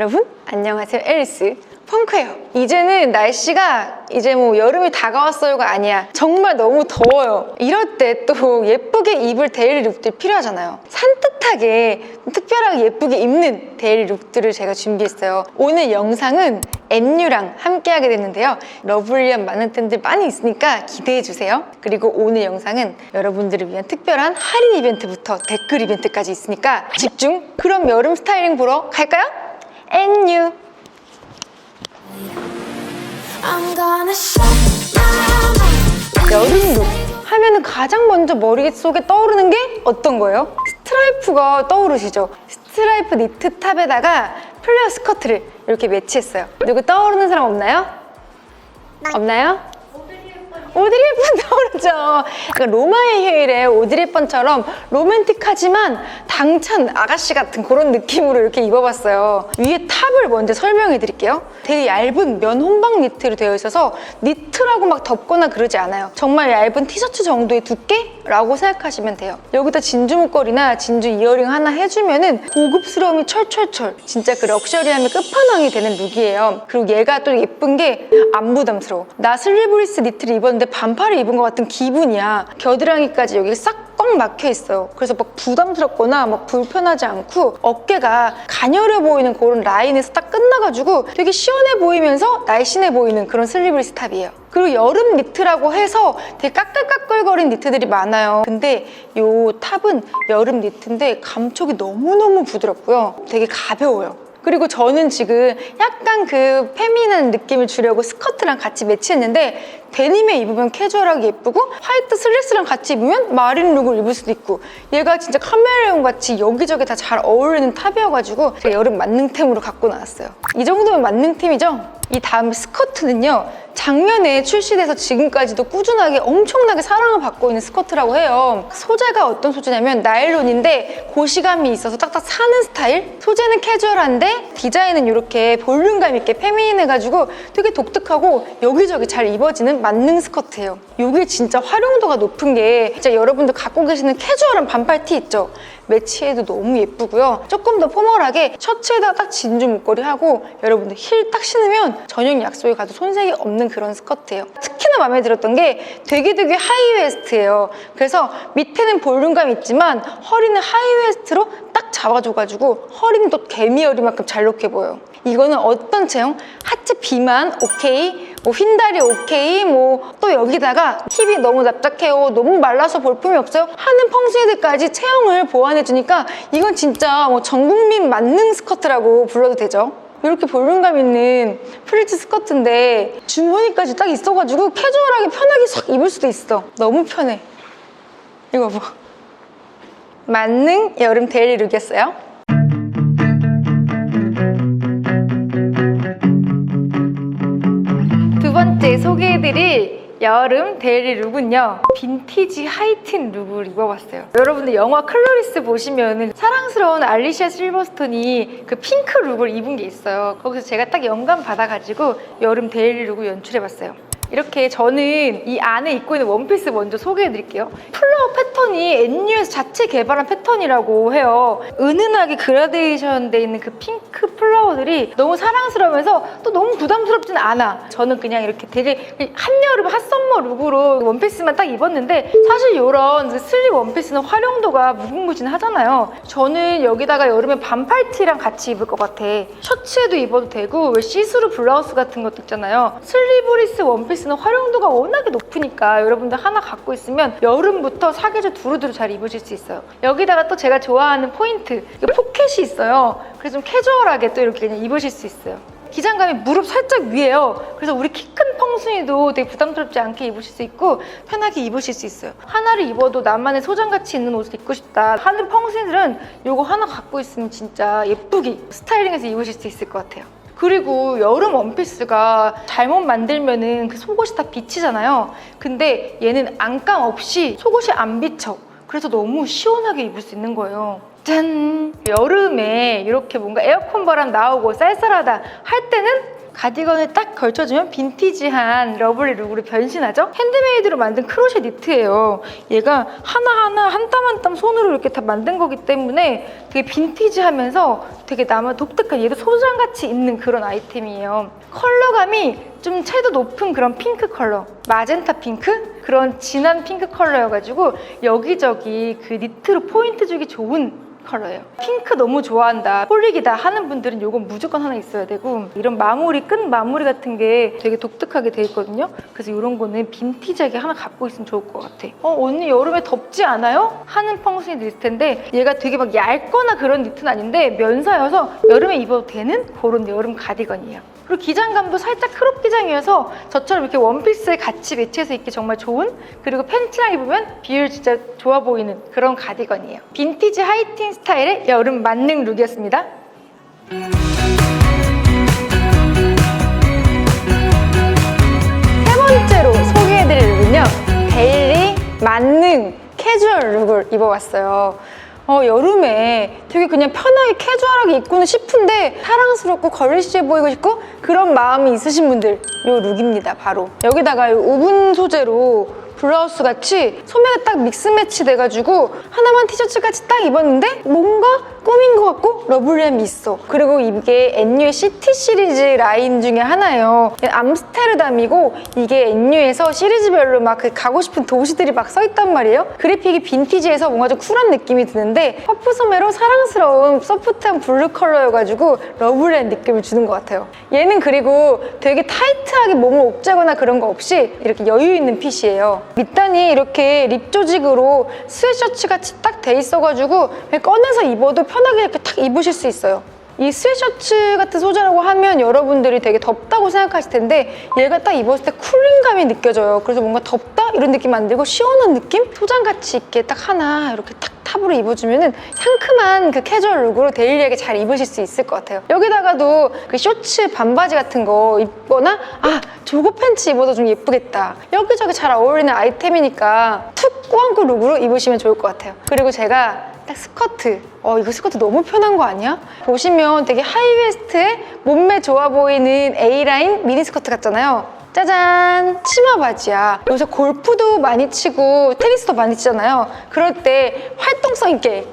여러분 안녕하세요. 앨리스. 펑크예요. 이제는 날씨가 이제 뭐 여름이 다가왔어요가 아니야. 정말 너무 더워요. 이럴 때 또 예쁘게 입을 데일리 룩들 필요하잖아요. 산뜻하게 특별하게 예쁘게 입는 데일리 룩들을 제가 준비했어요. 오늘 영상은 앤유랑 함께 하게 됐는데요. 러블리한 많은 템들 많이 있으니까 기대해 주세요. 그리고 오늘 영상은 여러분들을 위한 특별한 할인 이벤트부터 댓글 이벤트까지 있으니까 집중. 그럼 여름 스타일링 보러 갈까요? 앤유 I'm gonna shut my mouth. 여름 룩 하면은 가장 먼저 머릿속에 떠오르는 게 어떤 거예요? 스트라이프가 떠오르시죠? 스트라이프 니트 탑에다가 플레어 스커트를 이렇게 매치했어요. 누구 떠오르는 사람 없나요? 없나요? 오드리 헵번 떠오르죠. 그러니까 로마의 휴일에 오드리 헵번처럼 로맨틱하지만 당찬 아가씨 같은 그런 느낌으로 이렇게 입어봤어요. 위에 탑을 먼저 설명해 드릴게요. 되게 얇은 면 혼방 니트로 되어 있어서 니트라고 막 덮거나 그러지 않아요. 정말 얇은 티셔츠 정도의 두께라고 생각하시면 돼요. 여기다 진주 목걸이나 진주 이어링 하나 해주면은 고급스러움이 철철철. 진짜 그 럭셔리함의 끝판왕이 되는 룩이에요. 그리고 얘가 또 예쁜 게 안 부담스러워. 나 슬리브리스 니트를 입었는데 반팔을 입은 것 같은 기분이야. 겨드랑이까지 여기 싹 꽉 막혀 있어요. 그래서 막 부담스럽거나 막 불편하지 않고 어깨가 가녀려 보이는 그런 라인에서 딱 끝나가지고 되게 시원해 보이면서 날씬해 보이는 그런 슬리브리 스 탑이에요. 그리고 여름 니트라고 해서 되게 까끌까끌거린 니트들이 많아요. 근데 이 탑은 여름 니트인데 감촉이 너무너무 부드럽고요. 되게 가벼워요. 그리고 저는 지금 약간 그 페미는 느낌을 주려고 스커트랑 같이 매치했는데 데님에 입으면 캐주얼하게 예쁘고 화이트 슬랙스랑 같이 입으면 마린 룩을 입을 수도 있고 얘가 진짜 카멜레온 같이 여기저기 다 잘 어울리는 탑이어가지고 제가 여름 만능템으로 갖고 나왔어요. 이 정도면 만능템이죠? 이 다음 스커트는요 작년에 출시돼서 지금까지도 꾸준하게 엄청나게 사랑을 받고 있는 스커트라고 해요 소재가 어떤 소재냐면 나일론인데 고시감이 있어서 딱딱 사는 스타일 소재는 캐주얼한데 디자인은 이렇게 볼륨감 있게 페미닌해가지고 되게 독특하고 여기저기 잘 입어지는 만능 스커트예요 이게 진짜 활용도가 높은 게 진짜 여러분들 갖고 계시는 캐주얼한 반팔 티 있죠 매치해도 너무 예쁘고요. 조금 더 포멀하게 셔츠에다가 딱 진주 목걸이 하고 여러분들 힐 딱 신으면 저녁 약속에 가도 손색이 없는 그런 스커트예요. 특히나 마음에 들었던 게 되게 되게 하이웨스트예요. 그래서 밑에는 볼륨감 있지만 허리는 하이웨스트로 딱 잡아줘가지고 허리는 또 개미허리만큼 잘 놓게 보여요. 이거는 어떤 체형? 하체 비만 오케이, 뭐 휜다리 오케이, 뭐 또 여기다가 힙이 너무 납작해요, 너무 말라서 볼품이 없어요 하는 펑스애들까지 체형을 보완해 주니까 이건 진짜 뭐 전국민 만능 스커트라고 불러도 되죠. 이렇게 볼륨감 있는 프리츠 스커트인데 주머니까지 딱 있어가지고 캐주얼하게 편하게 싹 입을 수도 있어. 너무 편해. 이거 봐. 만능 여름 데일리 룩이었어요. 번째 소개해드릴 여름 데일리 룩은요 빈티지 하이틴 룩을 입어봤어요. 여러분들 영화 클로리스 보시면은 사랑스러운 알리샤 실버스톤이 그 핑크 룩을 입은 게 있어요. 거기서 제가 딱 영감 받아가지고 여름 데일리 룩을 연출해봤어요 이렇게 저는 이 안에 입고 있는 원피스 먼저 소개해드릴게요. 플라워 패턴이 NU에서 자체 개발한 패턴이라고 해요. 은은하게 그라데이션 돼 있는 그 핑크 플라워들이 너무 사랑스러우면서 또 너무 부담스럽진 않아. 저는 그냥 이렇게 되게 한여름 핫썸머 룩으로 원피스만 딱 입었는데 사실 이런 그 슬립 원피스는 활용도가 무궁무진하잖아요. 저는 여기다가 여름에 반팔티랑 같이 입을 것 같아. 셔츠에도 입어도 되고 왜 시스루 블라우스 같은 것도 있잖아요. 슬리브리스 원피스 는 활용도가 워낙에 높으니까 여러분들 하나 갖고 있으면 여름부터 사계절 두루두루 잘 입으실 수 있어요. 여기다가 또 제가 좋아하는 포인트 포켓이 있어요. 그래서 좀 캐주얼하게 또 이렇게 그냥 입으실 수 있어요. 기장감이 무릎 살짝 위에요. 그래서 우리 키 큰 펑순이도 되게 부담스럽지 않게 입으실 수 있고 편하게 입으실 수 있어요. 하나를 입어도 나만의 소장가치 있는 옷을 입고 싶다 하는 펑순이들은 이거 하나 갖고 있으면 진짜 예쁘게 스타일링해서 입으실 수 있을 것 같아요. 그리고 여름 원피스가 잘못 만들면은 그 속옷이 다 비치잖아요. 근데 얘는 안감 없이 속옷이 안 비쳐. 그래서 너무 시원하게 입을 수 있는 거예요. 짠! 여름에 이렇게 뭔가 에어컨 바람 나오고 쌀쌀하다 할 때는 가디건을 딱 걸쳐주면 빈티지한 러블리 룩으로 변신하죠? 핸드메이드로 만든 크로셰 니트예요. 얘가 하나하나 한 땀 한 땀 손으로 이렇게 다 만든 거기 때문에 되게 빈티지하면서 되게 나만 독특한 얘도 소장같이 있는 그런 아이템이에요. 컬러감이 좀 채도 높은 그런 핑크 컬러 마젠타 핑크? 그런 진한 핑크 컬러여가지고 여기저기 그 니트로 포인트 주기 좋은 컬러예요. 핑크 너무 좋아한다, 폴릭이다 하는 분들은 이건 무조건 하나 있어야 되고 이런 마무리, 끈 마무리 같은 게 되게 독특하게 돼 있거든요. 그래서 이런 거는 빈티지하게 하나 갖고 있으면 좋을 것 같아. 어, 언니 여름에 덥지 않아요? 하는 펑순이 있을 텐데 얘가 되게 막 얇거나 그런 니트는 아닌데 면사여서 여름에 입어도 되는 그런 여름 가디건이에요. 그리고 기장감도 살짝 크롭 기장이어서 저처럼 이렇게 원피스에 같이 매치해서 입기 정말 좋은 그리고 팬츠랑 입으면 비율 진짜 좋아 보이는 그런 가디건이에요. 빈티지 하이틴 스타일의 여름 만능 룩이었습니다. 세 번째로 소개해드릴 룩은요. 데일리 만능 캐주얼 룩을 입어봤어요. 어, 여름에 되게 그냥 편하게 캐주얼하게 입고는 싶은데 사랑스럽고 걸리시해 보이고 싶고 그런 마음이 있으신 분들 요 룩입니다 바로. 여기다가 요 우분 소재로 블라우스 같이 소매가 딱 믹스 매치 돼가지고 하나만 티셔츠 같이 딱 입었는데 뭔가 꾸민 것 같고 러블리함이 있어. 그리고 이게 엔뉴의 시티 시리즈 라인 중에 하나예요. 암스테르담이고 이게 엔뉴에서 시리즈별로 막 그 가고 싶은 도시들이 막 써있단 말이에요. 그래픽이 빈티지해서 뭔가 좀 쿨한 느낌이 드는데 퍼프 소매로 사랑스러운 소프트한 블루 컬러여가지고 러블리한 느낌을 주는 것 같아요. 얘는 그리고 되게 타이트하게 몸을 옥죄거나 그런 거 없이 이렇게 여유 있는 핏이에요 밑단이 이렇게 립 조직으로 스웨셔츠 같이 딱 돼 있어가지고 꺼내서 입어도 편하게 이렇게 탁 입으실 수 있어요. 이 스웨셔츠 같은 소재라고 하면 여러분들이 되게 덥다고 생각하실 텐데 얘가 딱 입었을 때 쿨링감이 느껴져요. 그래서 뭔가 덥다 이런 느낌 안 들고 시원한 느낌? 소장같이 이렇게 딱 하나 이렇게 탁 탑으로 입어주면은 상큼한 그 캐주얼 룩으로 데일리하게 잘 입으실 수 있을 것 같아요. 여기다가도 그 쇼츠 반바지 같은 거 입거나 아 조거 팬츠 입어도 좀 예쁘겠다. 여기저기 잘 어울리는 아이템이니까 툭 꾸안꾸 룩으로 입으시면 좋을 것 같아요. 그리고 제가 딱 스커트. 어, 이거 스커트 너무 편한 거 아니야? 보시면 되게 하이웨스트에 몸매 좋아 보이는 A라인 미니 스커트 같잖아요. 짜잔! 치마 바지야. 요새 골프도 많이 치고 테니스도 많이 치잖아요. 그럴 때 활동성 있게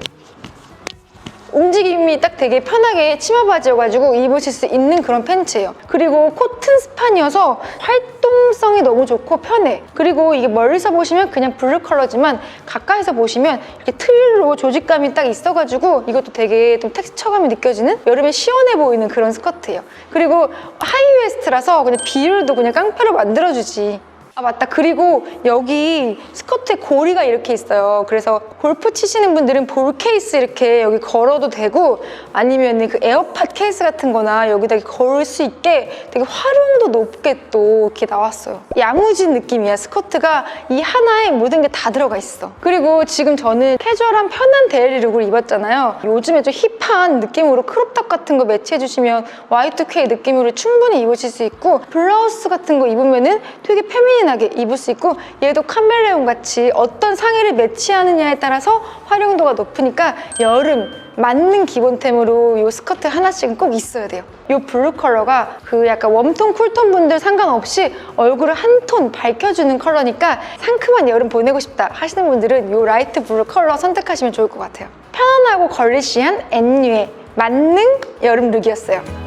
움직임이 딱 되게 편하게 치마 바지여가지고 입으실 수 있는 그런 팬츠예요. 그리고 코튼 스판이어서 활 동성이 너무 좋고 편해. 그리고 이게 멀리서 보시면 그냥 블루 컬러지만 가까이서 보시면 이렇게 틀로 조직감이 딱 있어가지고 이것도 되게 좀 텍스처감이 느껴지는 여름에 시원해 보이는 그런 스커트예요. 그리고 하이웨스트라서 그냥 비율도 그냥 깡패로 만들어주지. 아 맞다. 그리고 여기 스커트에 고리가 이렇게 있어요. 그래서 골프 치시는 분들은 볼 케이스 이렇게 여기 걸어도 되고 아니면 그 에어팟 케이스 같은 거나 여기다 걸 수 있게 되게 활용도 높게 또 이렇게 나왔어요. 야무진 느낌이야 스커트가. 이 하나에 모든 게 다 들어가 있어. 그리고 지금 저는 캐주얼한 편한 데일리 룩을 입었잖아요. 요즘에 좀 힙한 느낌으로 크롭탑 같은 거 매치해 주시면 Y2K 느낌으로 충분히 입으실 수 있고 블라우스 같은 거 입으면은 되게 페미닌 하게 입을 수 있고 얘도 카멜레온 같이 어떤 상의를 매치하느냐에 따라서 활용도가 높으니까 여름 맞는 기본템으로 이 스커트 하나씩은 꼭 있어야 돼요. 이 블루 컬러가 그 약간 웜톤, 쿨톤 분들 상관없이 얼굴을 한 톤 밝혀주는 컬러니까 상큼한 여름 보내고 싶다 하시는 분들은 이 라이트 블루 컬러 선택하시면 좋을 것 같아요. 편안하고 걸리시한 엔뉴의 만능 여름 룩이었어요.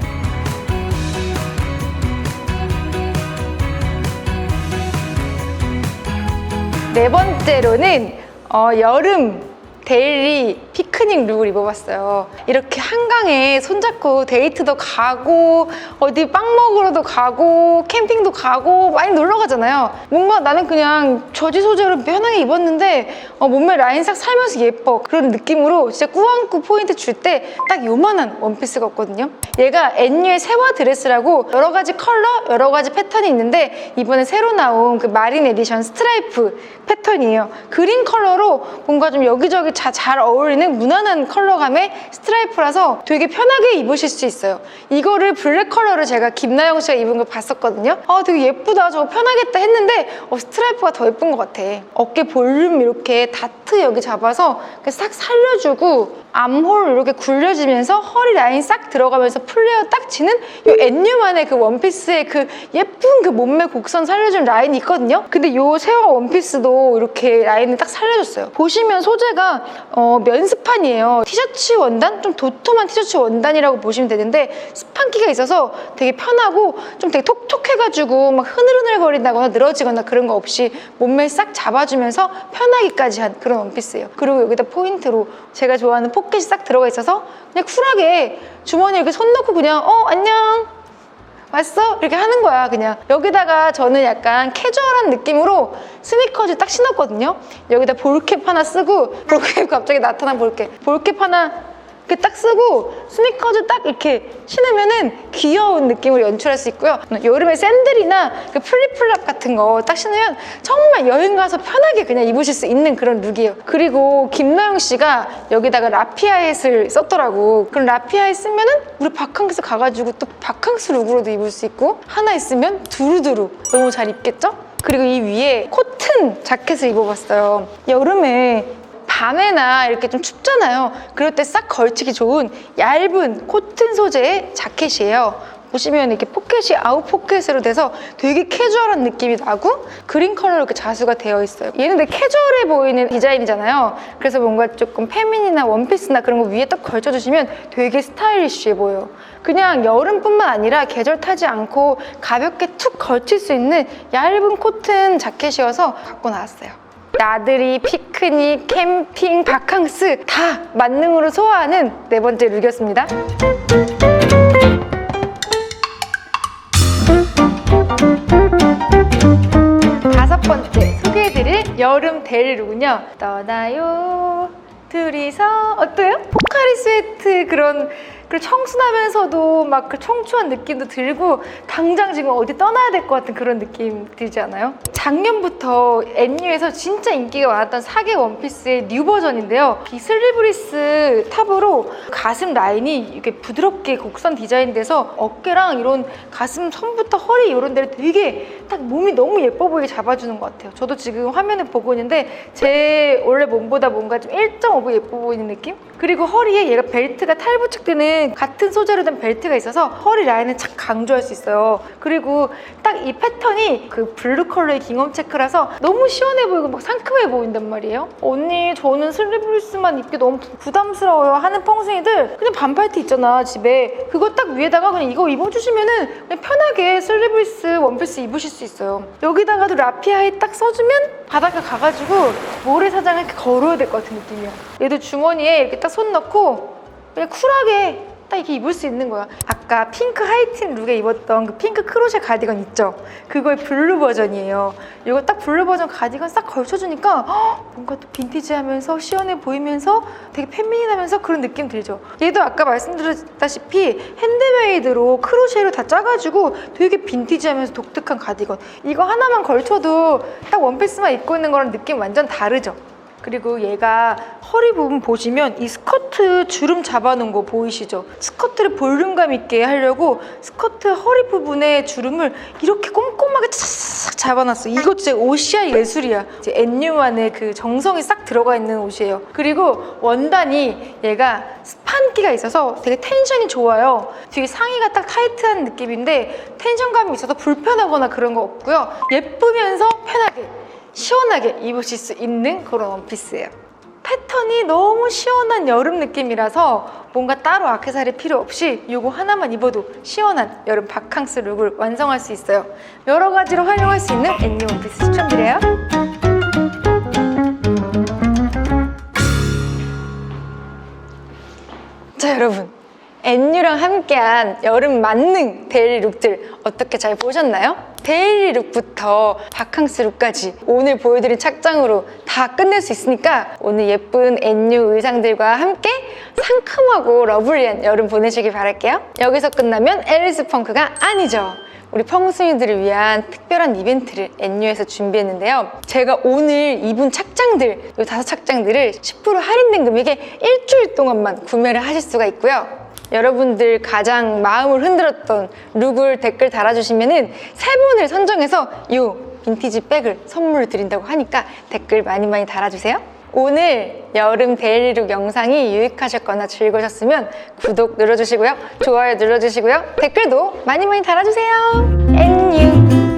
네 번째로는 어, 여름 데일리 피크닉 룩을 입어봤어요. 이렇게 한강에 손잡고 데이트도 가고 어디 빵 먹으러도 가고 캠핑도 가고 많이 놀러 가잖아요. 뭔가 나는 그냥 저지 소재로 편하게 입었는데 어, 몸매 라인 싹 살면서 예뻐 그런 느낌으로 진짜 꾸안꾸 포인트 줄 때 딱 요만한 원피스가 없거든요. 얘가 엔유의 세화 드레스라고 여러 가지 컬러, 여러 가지 패턴이 있는데 이번에 새로 나온 그 마린 에디션 스트라이프 패턴이에요. 그린 컬러로 뭔가 좀 여기저기 여름하고 자- 잘 어울리는 무난한 컬러감의 스트라이프라서 되게 편하게 입으실 수 있어요. 이거를 블랙 컬러를 제가 김나영 씨가 입은 걸 봤었거든요. 아 되게 예쁘다 저거 편하겠다 했는데 어, 스트라이프가 더 예쁜 것 같아. 어깨 볼륨 이렇게 다트 여기 잡아서 싹 살려주고 암홀 이렇게 굴려지면서 허리 라인 싹 들어가면서 플레어 딱 지는 이 NU만의 그 원피스의 그 예쁜 그 몸매 곡선 살려준 라인이 있거든요. 근데 이 세화 원피스도 이렇게 라인을 딱 살려줬어요. 보시면 소재가 어, 면스판이에요. 티셔츠 원단? 좀 도톰한 티셔츠 원단이라고 보시면 되는데 스판기가 있어서 되게 편하고 좀 되게 톡톡해가지고 막 흐늘흐늘거린다거나 늘어지거나 그런 거 없이 몸매 싹 잡아주면서 편하기까지 한 그런 원피스예요. 그리고 여기다 포인트로 제가 좋아하는 포켓이 싹 들어가 있어서 그냥 쿨하게 주머니에 이렇게 손 넣고 그냥 어 안녕 왔어? 이렇게 하는 거야 그냥. 여기다가 저는 약간 캐주얼한 느낌으로 스니커즈 딱 신었거든요. 여기다 볼캡 하나 쓰고 볼캡 갑자기 나타난 볼캡. 볼캡 하나 이렇게 딱 쓰고 스니커즈 딱 이렇게 신으면은 귀여운 느낌으로 연출할 수 있고요. 여름에 샌들이나 그 플립플랍 같은 거 딱 신으면 정말 여행 가서 편하게 그냥 입으실 수 있는 그런 룩이에요. 그리고 김나영 씨가 여기다가 라피아잇을 썼더라고. 그럼 라피아잇 쓰면은 우리 바캉스 가가지고 또 바캉스 룩으로도 입을 수 있고 하나 있으면 두루두루 너무 잘 입겠죠? 그리고 이 위에 코튼 자켓을 입어봤어요. 여름에 밤에나 이렇게 좀 춥잖아요. 그럴 때 싹 걸치기 좋은 얇은 코튼 소재의 자켓이에요. 보시면 이렇게 포켓이 아웃 포켓으로 돼서 되게 캐주얼한 느낌이 나고 그린 컬러로 이렇게 자수가 되어 있어요. 얘는 되게 캐주얼해 보이는 디자인이잖아요. 그래서 뭔가 조금 페미니나 원피스나 그런 거 위에 딱 걸쳐주시면 되게 스타일리쉬해 보여요. 그냥 여름뿐만 아니라 계절 타지 않고 가볍게 툭 걸칠 수 있는 얇은 코튼 자켓이어서 갖고 나왔어요. 나들이, 피크닉, 캠핑, 바캉스 다 만능으로 소화하는 네 번째 룩이었습니다. 다섯 번째 소개해드릴 여름 데일 룩은요. 떠나요. 둘이서 어때요? 포카리 스웨트 그런 그 청순하면서도 막 그 청초한 느낌도 들고 당장 지금 어디 떠나야 될 것 같은 그런 느낌 들지 않아요? 작년부터 NU에서 진짜 인기가 많았던 사계 원피스의 뉴 버전인데요. 이 슬리브리스 탑으로 가슴 라인이 이렇게 부드럽게 곡선 디자인돼서 어깨랑 이런 가슴 선부터 허리 이런 데를 되게 딱 몸이 너무 예뻐 보이게 잡아주는 것 같아요. 저도 지금 화면을 보고 있는데 제 원래 몸보다 뭔가 좀 1.5배 예뻐 보이는 느낌? 그리고 허리에 얘가 벨트가 탈부착되는 같은 소재로 된 벨트가 있어서 허리 라인을 착 강조할 수 있어요. 그리고 딱 이 패턴이 그 블루 컬러의 깅엄 체크라 서 너무 시원해 보이고 막 상큼해 보인단 말이에요. 언니 저는 슬리브리스만 입기 너무 부- 부담스러워요 하는 펑숭이들 그냥 반팔티 있잖아 집에 그거 딱 위에다가 그냥 이거 입어주시면은 편하게 슬리브리스 원피스 입으실 수 있어요. 여기다가도 라피아에 딱 써주면 바닷가 가가지고 모래사장을 걸어야 될 것 같은 느낌이야. 얘도 주머니에 이렇게 딱 손 넣고 그냥 쿨하게 딱 이렇게 입을 수 있는 거야. 아까 핑크 하이틴 룩에 입었던 그 핑크 크로셰 가디건 있죠? 그거의 블루 버전이에요. 이거 딱 블루 버전 가디건 싹 걸쳐주니까 헉, 뭔가 또 빈티지하면서 시원해 보이면서 되게 페미닌하면서 그런 느낌 들죠. 얘도 아까 말씀드렸다시피 핸드메이드로 크로셰로 다 짜가지고 되게 빈티지하면서 독특한 가디건. 이거 하나만 걸쳐도 딱 원피스만 입고 있는 거랑 느낌 완전 다르죠. 그리고 얘가 허리 부분 보시면 이 스커트 주름 잡아놓은 거 보이시죠? 스커트를 볼륨감 있게 하려고 스커트 허리 부분에 주름을 이렇게 꼼꼼하게 착 잡아놨어. 이거 진짜 옷이야 예술이야. 이제 NU만의 그 정성이 싹 들어가 있는 옷이에요. 그리고 원단이 얘가 스판기가 있어서 되게 텐션이 좋아요. 뒤에 상의가 딱 타이트한 느낌인데 텐션감이 있어서 불편하거나 그런 거 없고요. 예쁘면서 편하게 시원하게 입으실 수 있는 그런 원피스예요. 패턴이 너무 시원한 여름 느낌이라서 뭔가 따로 악세사리 필요 없이 이거 하나만 입어도 시원한 여름 바캉스 룩을 완성할 수 있어요. 여러 가지로 활용할 수 있는 애니 원피스 추천드려요. 자 여러분 엔유랑 함께한 여름 만능 데일리 룩들 어떻게 잘 보셨나요? 데일리 룩부터 바캉스 룩까지 오늘 보여드린 착장으로 다 끝낼 수 있으니까 오늘 예쁜 NU 의상들과 함께 상큼하고 러블리한 여름 보내시길 바랄게요. 여기서 끝나면 앨리스 펑크가 아니죠. 우리 펑순이들을 위한 특별한 이벤트를 NU에서 준비했는데요. 제가 오늘 입은 착장들, 이 다섯 착장들을 10% 할인된 금액에 일주일 동안만 구매를 하실 수가 있고요. 여러분들 가장 마음을 흔들었던 룩을 댓글 달아주시면은 세 분을 선정해서 이 빈티지 백을 선물을 드린다고 하니까 댓글 많이 많이 달아주세요. 오늘 여름 데일리룩 영상이 유익하셨거나 즐거우셨으면 구독 눌러주시고요. 좋아요 눌러주시고요. 댓글도 많이 많이 달아주세요. 안녕.